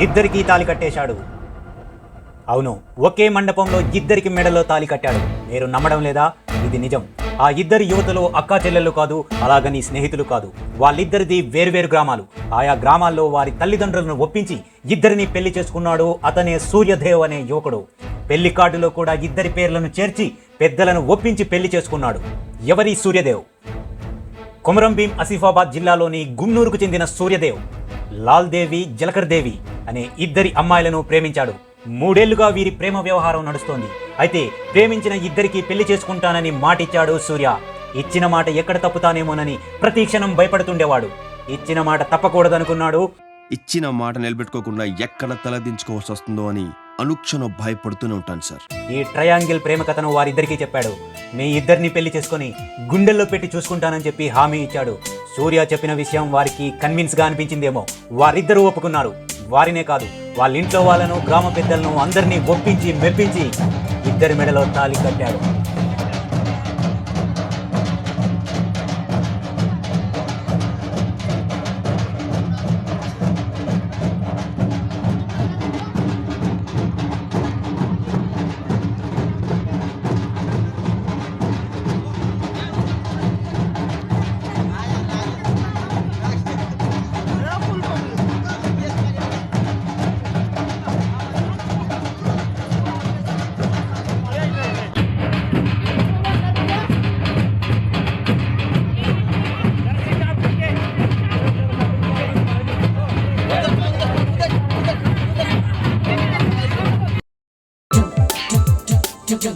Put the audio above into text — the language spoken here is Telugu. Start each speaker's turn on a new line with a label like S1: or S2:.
S1: ఇద్దరికీ తాలి కట్టేశాడు. అవును ఒకే మండపంలో ఇద్దరికి మెడలో తాలి కట్టాడు. మీరు నమ్మడం లేదా? ఇది నిజం. ఆ ఇద్దరు యువతులు అక్కా చెల్లెళ్ళు కాదు అలాగని స్నేహితులు కాదు. వాళ్ళిద్దరిది వేర్వేరు గ్రామాలు. ఆయా గ్రామాల్లో వారి తల్లిదండ్రులను ఒప్పించి ఇద్దరిని పెళ్ళి చేసుకున్నాడు అతనే సూర్యదేవ్ అనే యువకుడు. పెళ్ళి కార్డులో కూడా ఇద్దరి పేర్లను చేర్చి పెద్దలను ఒప్పించి పెళ్ళి చేసుకున్నాడు. ఎవరి సూర్యదేవ్? కొమరం భీం ఆసిఫాబాద్ జిల్లాలోని గుమ్నూరుకు చెందిన సూర్యదేవ్. లాల్ దేవి జలకర్ దేవి అనే ఇద్దరి అమ్మాయిలను ప్రేమించాడు. మూడేళ్ళుగా వీరి ప్రేమ వ్యవహారం నడుస్తోంది. అయితే ప్రేమించిన ఇద్దరికి పెళ్ళి చేసుకుంటానని మాటిచ్చాడు సూర్య. ఇచ్చిన మాట ఎక్కడ తప్పుతానేమోనని ప్రతి క్షణం భయపడుతుండేవాడు. ఇచ్చిన మాట తప్పకూడదనుకున్నాడు.
S2: ఇచ్చిన మాట నిలబెట్టుకోకుండా ఎక్కడ తలదించుకోవాల్సి వస్తుందో అని అనుక్షణం భయపడుతూనే ఉంటాను సార్.
S1: ఈ ట్రయాంగిల్ ప్రేమ కథను వారిద్దరికీ చెప్పాడు. మీ ఇద్దరిని పెళ్ళి చేసుకొని గుండెల్లో పెట్టి చూసుకుంటానని చెప్పి హామీ ఇచ్చాడు. సూర్య చెప్పిన విషయం వారికి కన్విన్స్గా అనిపించిందేమో. వారిద్దరూ ఒప్పుకున్నారు. వారినే కాదు వాళ్ళ ఇంట్లో వాళ్ళను గ్రామ పెద్దలను అందరినీ ఒప్పించి మెప్పించి ఇద్దరి మెడలో తాలి కట్టాడు @
S3: 就就